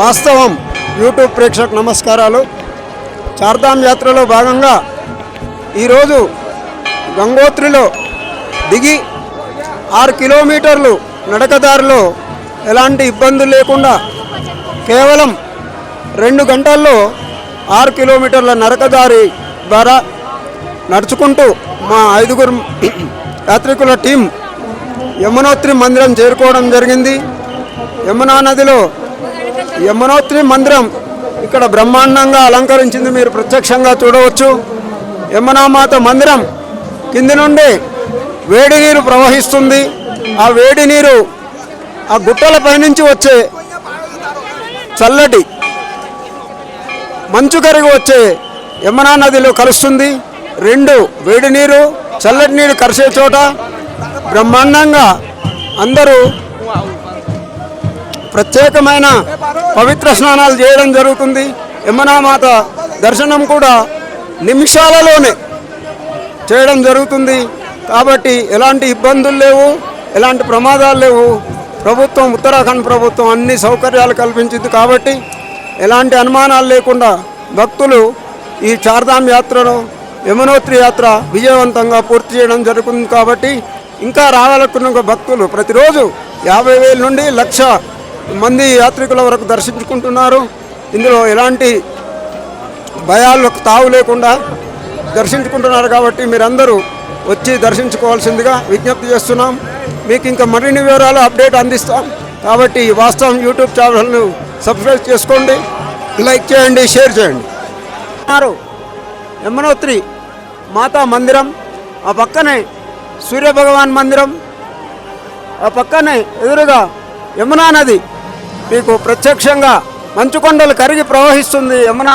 వాస్తవం. యూట్యూబ్ ప్రేక్షకు నమస్కారాలు. చార్ధామ్ యాత్రలో భాగంగా ఈరోజు గంగోత్రిలో దిగి ఆరు కిలోమీటర్లు నడకదారిలో ఎలాంటి ఇబ్బందులు లేకుండా కేవలం రెండు గంటల్లో ఆరు కిలోమీటర్ల నరకదారి ద్వారా నడుచుకుంటూ మా ఐదుగురు యాత్రికుల టీం యమునోత్రి మందిరం చేరుకోవడం జరిగింది. యమునా నదిలో యమునోత్రి మందిరం ఇక్కడ బ్రహ్మాండంగా అలంకరించింది మీరు ప్రత్యక్షంగా చూడవచ్చు. యమునామాత మందిరం కింది నుండి వేడి నీరు ప్రవహిస్తుంది. ఆ వేడి నీరు ఆ గుట్టల పైనుంచి వచ్చే చల్లటి మంచు కరిగి వచ్చే యమునా నదిలో కలుస్తుంది. రెండు వేడి నీరు చల్లటి నీరు కలిసే చోట బ్రహ్మాండంగా అందరూ ప్రత్యేకమైన పవిత్ర స్నానాలు చేయడం జరుగుతుంది. యమునామాత దర్శనం కూడా నిమిషాలలోనే చేయడం జరుగుతుంది. కాబట్టి ఎలాంటి ఇబ్బందులు లేవు ఎలాంటి ప్రమాదాలు లేవు. ప్రభుత్వం ఉత్తరాఖండ్ ప్రభుత్వం అన్ని సౌకర్యాలు కల్పించింది కాబట్టి ఎలాంటి అనుమానాలు లేకుండా భక్తులు ఈ చార్ధామ్ యాత్రలో యమునోత్రి యాత్ర విజయవంతంగా పూర్తి చేయడం జరుగుతుంది కాబట్టి ఇంకా రావాలనుకున్న భక్తులు ప్రతిరోజు యాభై వేల నుండి లక్ష మంది యాత్రికుల వరకు దర్శించుకుంటున్నారు. ఇందులో ఎలాంటి భయాలకు తావు లేకుండా దర్శించుకుంటున్నారు కాబట్టి మీరందరూ వచ్చి దర్శించుకోవాల్సిందిగా విజ్ఞప్తి చేస్తున్నాం. మీకు ఇంకా మరిన్ని వివరాలు అప్డేట్ అందిస్తాం. కాబట్టి వాస్తవం యూట్యూబ్ ఛానల్ను సబ్స్క్రైబ్ చేసుకోండి. లైక్ చేయండి షేర్ చేయండి. ఉన్నారు. యమునోత్రి మాతా మందిరం ఆ పక్కనే సూర్యభగవాన్ మందిరం ఆ పక్కనే ఎదురుగా యమునా నది మీకు ప్రత్యక్షంగా మంచుకొండలు కరిగి ప్రవహిస్తుంది యమునా